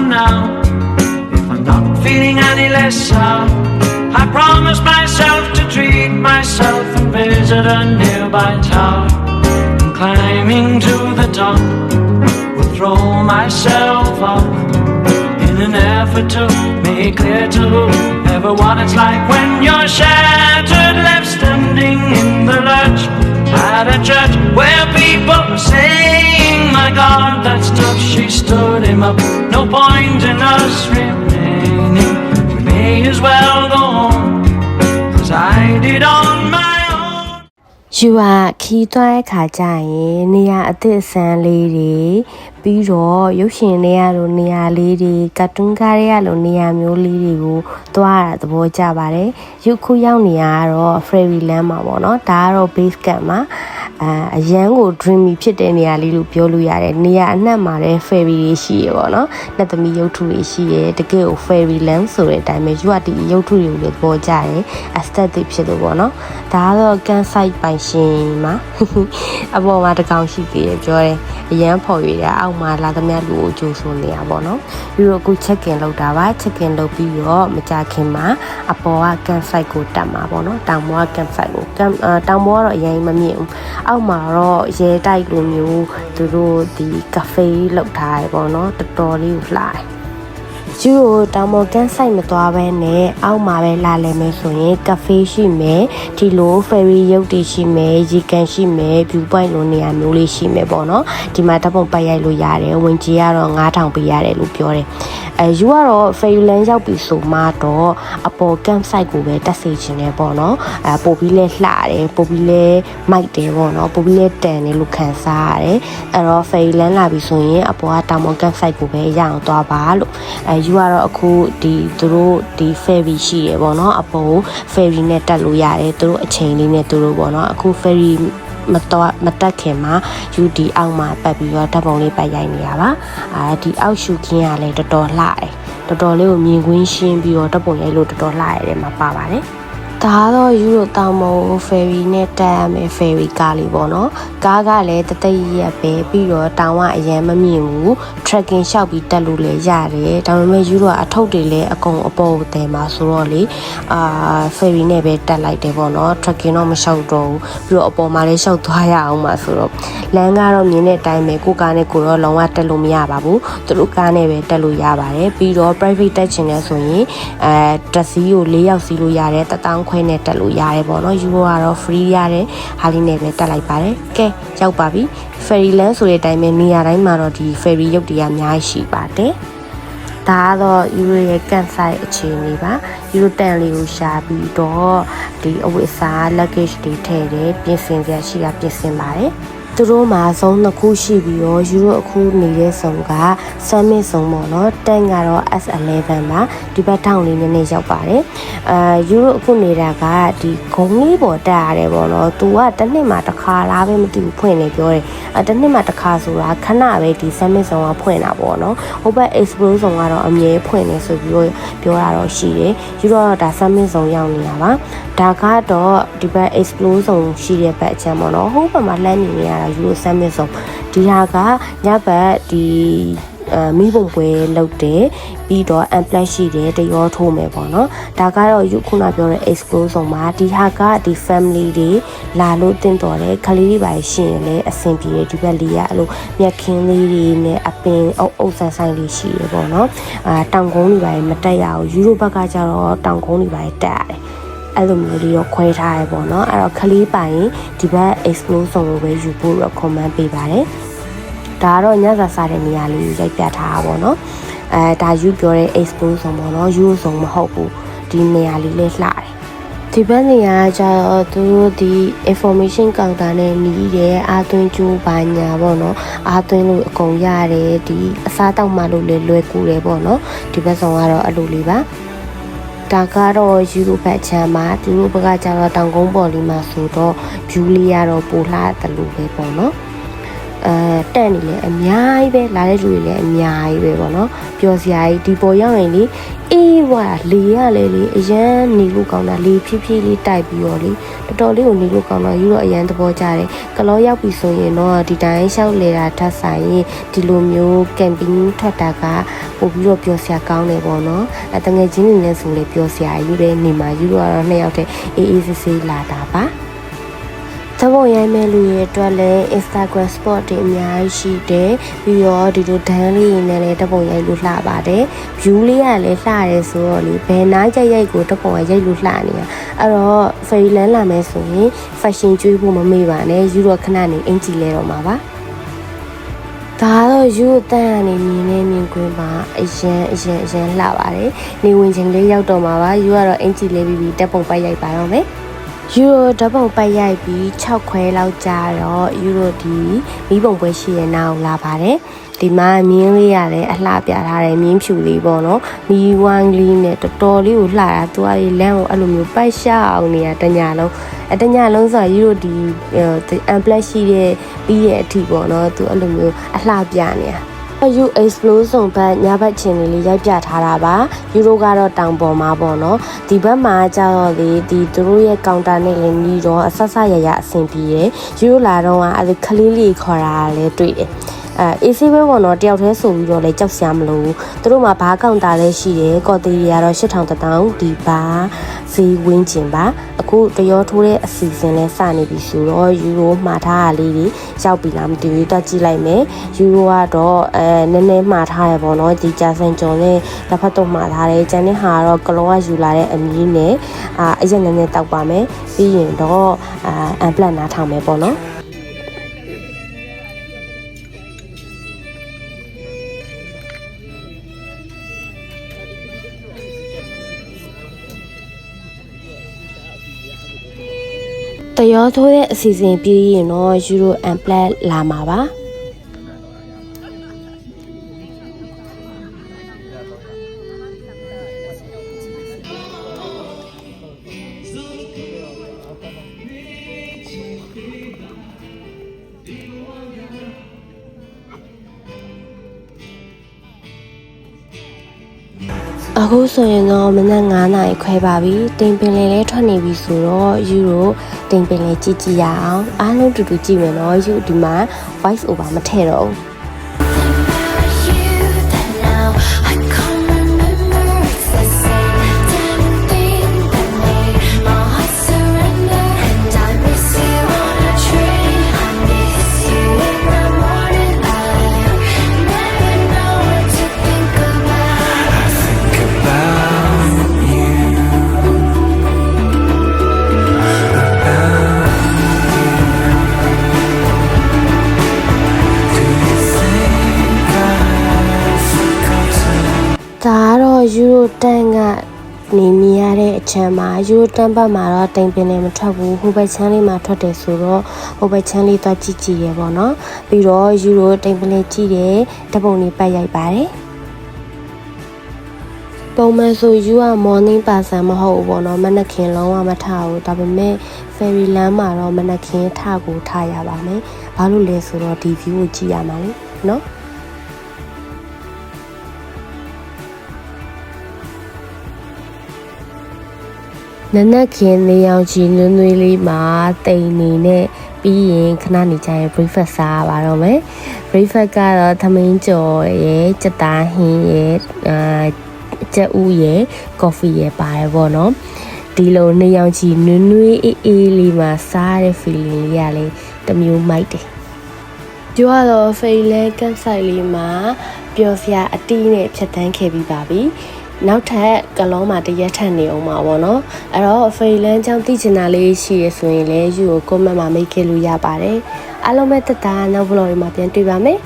from now. If I'm not feeling any less sour, I promise myself to treat myself and visit a nearby tower. And climbing to the top, will throw myself up in an effort to make clear to whoever what it's like when you're shattered, left standing in the lurch at a church where people saying, My God, that's tough. She stood him up. No point in us remaining. We may as well go home, 'cause I did on my own. ယူဟာခီးသွားတဲ့ခါကျရင်နေရာအသစ်အဆန်းလေးတွေပြီးတော့ရုပ်ရှင်တွေကလိုနေရာလေးတွေကာတွန်းကားတွေကလိုနေရာမျိုးလေးတွေကိုသွားရတာသဘောကျပါတယ်ရုပ်ခုရောက်နေရကတော့ Fairyland မှာပေါ့နော်ဒါကတော့ base camp မှာအာအရန်ကို dreamy ဖြစ်တဲ့နေရာလေးလို့ပြောလို့ရတယ်နေရာအနှံ့မှာလည်း fairy တွေရှိရပေါ့နော်လက်သမီးရုပ်ထုတွေရှိရတကယ်ကို fairyland ဆိုတဲ့အတိုင်းပဲယူကဒီရုပ်ထုတွေကိုလည်းသဘောကျတယ် aesthetic ဖြစ်လို့ပေါ့နော်ဒါကတော့ can site ပိုင်ရှင်မှာအပေါ်မှာတစ်ကောင်ရှိသေးတယ်ပြောတယ်အရန်ဖော်ရတာအောက်မှာလာသမျှလူကိုကြိုးဆိုနေရပေါ့နော်ပြီးတော့အခု check in လုပ်တာပါ check in လုပ်ပြီးတော့မကြခင်မှာအပေါ်က can site ကိုတက်မှာပေါ့နော်တောင်ပေါ်က can site ကို can တောင်ပေါ်ကတော့အရင်မမြင်ဘူးအောက်မှာတော့ရဲတိုက်လိုမျိုးသူတို့ဒီ cafe လောက်ထားရပေါ့နော်တော်တော်လေးကိုလှတယ် ကျူကိုတောင်ပေါ်ကန်ဆိုင်မသွားဘဲနဲ့အောက်မှာပဲလာလဲမယ်ဆိုရင်ကဖေးရှိမယ်ဒီလိုဖယ်ရီရုပ်တွေရှိမယ်ရေကန်ရှိမယ် view point လိုနေရာမျိုးလေးရှိမယ်ပေါ့နော်ဒီမှာတပ်ပုံပတ်ရိုက်လို့ရတယ်ဝင်ကြီးကတော့9000ပေးရတယ်လို့ပြောတယ်အဲယူကတော့ Fairyland ရောက်ပြီဆိုမှတော့အပေါ် camp site ကိုပဲတက်စေချင်တယ်ပေါ့နော်အဲပို့ပြီးလဲလှတယ်ပို့ပြီးလဲမိုက်တယ်ပေါ့နော်ပို့ပြီးလဲတန်တယ်လို့ခံစားရတယ်အဲ့တော့ Fairyland လာပြီဆိုရင်အပေါ်ကတောင်ပေါ် camp site ကိုပဲရအောင်သွားပါလို့အဲယူကတော့အခုဒီသူတို့ဒီ ferry ရှိရပေါ့နော်အပေါ်ကို ferry နဲ့တက်လို့ရတယ်သူတို့အချိန်လေးနဲ့သူတို့ပေါ့နော်အခု ferry မတော့မတက်ခင်မှာ UD အောက်မှာပတ်ပြီးတော့ဓာတ်ပုံလေးပတ်ရိုက်နေရပါအာဒီအောက်ရှုခင်းကလည်းတော်တော်လှတယ်တော်တော်လေးကိုမြင်ကွင်းရှင်းပြီးတော့ဓာတ်ပုံရိုက်လို့တော်တော်လှရတယ်မှာပါပါတယ် ဒါကတော့ယူရိုတောင်မုံဖယ်ရီနဲ့တက်ရမယ်ဖယ်ရီကားလေးပေါ့နော်ကားကလည်းတသိရက်ပဲပြီးတော့တောင်ကအရန်မမြင်ဘူး trekking လျှောက်ပြီးတက်လို့လည်းရတယ်ဒါပေမဲ့ယူရိုကအထုပ်တွေလည်းအကုန်အပေါ်တယ်မှာဆိုတော့လေအာဖယ်ရီနဲ့ပဲတက်လိုက်တယ်ပေါ့နော် trekking တော့မလျှောက်တော့ဘူးပြီးတော့အပေါ်မှာလည်းလျှောက်သွားရအောင်မှာဆိုတော့လမ်းကတော့မြင်တဲ့အတိုင်းပဲကိုကားနဲ့ကိုတော့လုံးဝတက်လို့မရပါဘူးသူတို့ကားနဲ့ပဲတက်လို့ရပါတယ်ပြီးတော့ private တက်ချင်တယ်ဆိုရင်အဲတက်စီကို၄ယောက်စီးလို့ရတယ်တတောင်းခွဲနဲ့တက်လို့ရတယ်ပေါ့နော်ယူရိုကတော့ free ရတယ်ဟာလီနဲ့ပဲတက်လိုက်ပါတယ်ကဲရောက်ပါပြီ Fairyland ဆိုတဲ့အတိုင်းပဲနေရာတိုင်းမှာတော့ဒီ fairy ရုပ်တွေကအများကြီးရှိပါတယ်ဒါကတော့ယူရိုရဲ့ကန်ဆိုင်အခြေအနေပါယူရိုတန်လေးကိုရှာပြီးတော့ဒီအဝတ်အစား luggage တွေထည့်တယ်ပြင်ဆင်စရာရှိတာပြင်ဆင်ပါတယ် သူတို့မှာဇုံနှစ်ခုရှိပြီးတော့ယူရိုအခုနေတဲ့ဇုံက summit ဇုံပေါ့နော်တန်ကတော့ S11 ပါဒီဘက်ထောင်လေးနည်းနည်းရောက်ပါတယ်အာယူရိုအခုနေတာကဒီဂုံလေးပေါ်တက်ရတယ်ပေါ့နော်သူကတစ်နှစ်မှာတစ်ခါလားပဲမသိဘူးဖွင့်နေပြောတယ်အဲတစ်နှစ်မှာတစ်ခါဆိုတာခဏပဲဒီ summit ဇုံကဖွင့်တာပေါ့နော်ဟိုဘက် explore ဇုံကတော့အမြဲဖွင့်နေဆိုပြီးတော့ပြောတာတော့ရှိတယ်ယူရိုကတော့ဒါ summit ဇုံရောက်နေတာပါဒါကတော့ဒီဘက် explore ဇုံရှိတဲ့ဘက်အချမ်းပေါ့နော်ဟိုဘက်မှာလှမ်းနေနေရတာယူရို summit ဇုံဒီဟာကညဘက်ဒီအဲမိဘုံပွဲလုပ်တယ်ပြီးတော့ unplug ရှိတယ်တရောထိုးမယ်ပေါ့နော်ဒါကတော့ယူခုနပြောတဲ့ explore ဆုံးမှာဒီဟာကဒီ family တွေလာလို့တင့်တော်တယ်ခလေးတွေပါရှိရင်လည်းအဆင်ပြေတယ်ဒီဘက်လေးကအဲ့လိုမြက်ခင်းလေးတွေနဲ့အပင်အုပ်အုပ်ဆန်းဆိုင်လေးရှိတယ်ပေါ့နော်အာတောင်ကုန်းတွေပါမတက်ရဘူးယူရိုဘက်ကကျတော့တောင်ကုန်းတွေပါတက်ရတယ် အဲ့လိုမျိုးလေးတော့ခွဲထားရပေါ့နော်အဲ့တော့ခလေးပိုင်ဒီဘက် explore ဆုံးကိုပဲယူဖို့ recommend ပေးပါတယ်ဒါကတော့ညစာစားတဲ့နေရာလေးရိုက်ပြထားတာပေါ့နော်အဲဒါယူပြောတဲ့ expose ဆုံးပေါ့နော်ယူဆုံးမဟုတ်ဘူးဒီနေရာလေးလေးလှတယ်ဒီဘက်နေရာကျတော့သူတို့ဒီ information counter နဲ့နီးတယ်အာသွင်းကျိုးပါညာပေါ့နော်အာသွင်းလို့အကုန်ရတယ်ဒီအစားတောက်မှလို့လည်းလွယ်ကူတယ်ပေါ့နော်ဒီဘက်ဆောင်ကတော့အဲ့လိုလေးပါ ဒါကတော့ယူရိုဘက်ချမ်းမှာသူတို့ဘက်ကကျတော့တောင်ကုန်းပေါ်လေးမှာဆိုတော့ view လေးကတော့ပိုလှတယ်လို့ပဲပေါ့နော် အဲတက်နေလဲအများကြီးပဲလာတဲ့လူတွေလည်းအများကြီးပဲပေါ့နော်ပျော်စရာကြီးဒီပေါ်ရောက်ရင်လေအေးဝါလေရလေလေအရန်နေလို့ကောင်းတာလေဖြည်းဖြည်းလေးတိုက်ပြီးတော့လေတော်တော်လေးကိုနေလို့ကောင်းတော့ယူတော့အရန်သဘောကျတယ်ကလောရောက်ပြီဆိုရင်တော့ဒီတိုင်းလျှောက်လေတာထပ်ဆိုင်ရင်ဒီလိုမျိုးကမ်ပင်းထွက်တာကပို့ပြီးတော့ပျော်စရာကောင်းတယ်ပေါ့နော်အဲတငယ်ချင်းတွေနဲ့ဆိုလေပျော်စရာကြီးပဲနေမှာယူတော့နှစ်ယောက်တည်းအေးအေးဆေးဆေးလာတာပါ သဘောရိုင်းမဲ့လူရဲ့အတွက်လည်း Instagram spot တွေအများကြီးရှိတယ်ပြီးတော့ဒီလိုဒန်းလေးတွေနဲ့လည်းတပုံရိုက်လို့လှပါတယ် view လေးကလည်းလှတယ်ဆိုတော့လေဘယ်နားကြိုက်ရိုက်ကိုတပုံရိုက်လို့လှနေတာအဲ့တော့ Fairyland လာမယ်ဆိုရင် fashion ကျွေးဖို့မမေ့ပါနဲ့ယူတော့ခဏနေအင်ကြီးလဲတော့မှာပါဒါတော့ယူတန်းကနေမြင်နေမြင်ကွင်းပါအရင်အရင်အရင်လှပါတယ်နေဝင်ချင်းလေးရောက်တော့မှာပါယူကတော့အင်ကြီးလေးပြီးပြီးတက်ပုံပိုက်ရိုက်ပါတော့မယ် ယူရိုဓာတ်ပုံပိုက်ရိုက်ပြီး6ခွဲလောက်ကြာတော့ယူရိုဒီမိဘုံပွဲရှိရနောက်လာပါတယ်ဒီမှာမြင်းလေးရတယ်အလှပြထားတယ်မြင်းဖြူလေးပေါ့နော်မီဝိုင်းလေးနဲ့တော်တော်လေးကိုလှတာသူကလေလမ်းကိုအဲ့လိုမျိုးပိုက်ရှအောင်နေတာတညာလုံးအတညာလုံးဆိုယူရိုဒီအမ်ပလက်ရှိတဲ့ပြီးရဲ့အထိပေါ့နော်သူအဲ့လိုမျိုးအလှပြနေတာ ယူ explode ဆုံဘက်ညဘက်ချင်းလေးလေးရိုက်ပြထားတာပါယူရိုကတော့တောင်ပေါ်မှာပေါ့နော်ဒီဘက်မှာကျတော့လေဒီသူတို့ရဲ့ကောင်တာနဲ့လည်းညီတော့အဆက်ဆက်ရရအဆင်ပြေရယ်ယူရိုလာတော့ကအဲ့ဒီခလေးလေးခေါ်တာလည်းတွေ့တယ် အဲ AC ပဲပေါ့နော်တယောက်တည်းဆိုပြီးတော့လည်းကြောက်စရာမလိုဘူးသူတို့မှာဘာကောင်တာလည်းရှိတယ်ကော်တီတွေကတော့8000တထောင်ဒီပါဈေးဝင်းကျင်ပါအခုတရောထိုးတဲ့အစီအစဉ်လဲစနေပြီဆိုတော့ယူရိုမှားထားတာလေးတွေရောက်ပြီလားမသိဘူးတက်ကြည့်လိုက်မယ်ယူရိုကတော့အဲနည်းနည်းမှားထားရပေါ့နော်ဒီဂျာဆန်ဂျွန်နဲ့တစ်ဖက်တော့မှားထားတယ်ကျန်တဲ့ဟာကတော့ကလောကယူလာတဲ့အမီးနဲ့အာအရက်နည်းနည်းတောက်ပါမယ်ပြီးရင်တော့အာအမ်ပလန်နားထောင်မယ်ပေါ့နော် တရောထိုးတဲ့အစီအစဉ်ပြီးရင်တော့ Euro Unplugged လာမှာပါအခုဆိုရင်တော့မနက်9နာရီခွဲပါပြီတင်ပင်လေလဲထွက်နေပြီဆိုတော့ယူရို တင်ပင်လေကြည့်ကြည့်ရအောင်အားလုံးတူတူကြည့်မယ်နော်ယူဒီမှာ voice over မထည့်တော့ဘူး ချမ်းမှာယူရိုတန်ဘက်မှာတော့တိမ်ပင်လည်းမထွက်ဘူးဟိုဘက်ချမ်းလေးမှာထွက်တယ်ဆိုတော့ဟိုဘက်ချမ်းလေးသွားကြည့်ကြည့်ရပေါ့နော်ပြီးတော့ယူရိုတိမ်ပင်လေးကြည့်တယ်ဓာတ်ပုံလေးပတ်ရိုက်ပါတယ်ပုံမှန်ဆိုယူက morning person မဟုတ်ဘူးပေါ့နော်မနက်ခင်းလုံးဝမထဘူးဒါပေမဲ့ ferry land မှာတော့မနက်ခင်းထကိုထရပါမယ်ဘာလို့လဲဆိုတော့ဒီ view ကိုကြည့်ရမှာလေနော် နနက်ခင်းနေအောင်ချီနွေးနွေးလေးမှာတိမ်နေနဲ့ပြီးရင်ခဏနေကြရင် breakfast စားရပါတော့မယ် breakfast ကတော့သမင်းကြော်ရယ်စက်သားဟင်းရယ်အာကြက်ဥရယ် coffee ရယ်ပါတယ်ပေါ့နော်ဒီလိုနေအောင်ချီနွေးနွေးအေးအေးလေးမှာစားရတဲ့ feeling လေးကလေတစ်မျိုးမိုက်တယ်ပြောရတော့ဖေးလဲကန့်ဆိုင်လေးမှာပျော်စရာအတီးနဲ့ဖြတ်တန်းခဲ့ပြီးပါပြီ နောက်ထပ်ကလောမှာတရက်ထပ်နေအောင်ပါဗောနော်အဲ့တော့ဖေးလန်းချောင်းသိချင်တာလေးရှိရဆိုရင်လည်းယူကို comment မှာမိတ်ခဲ့လို့ရပါတယ်အားလုံးပဲတက်တာနောက်ဘလော့တွေမှာပြန်တွေ့ပါမယ်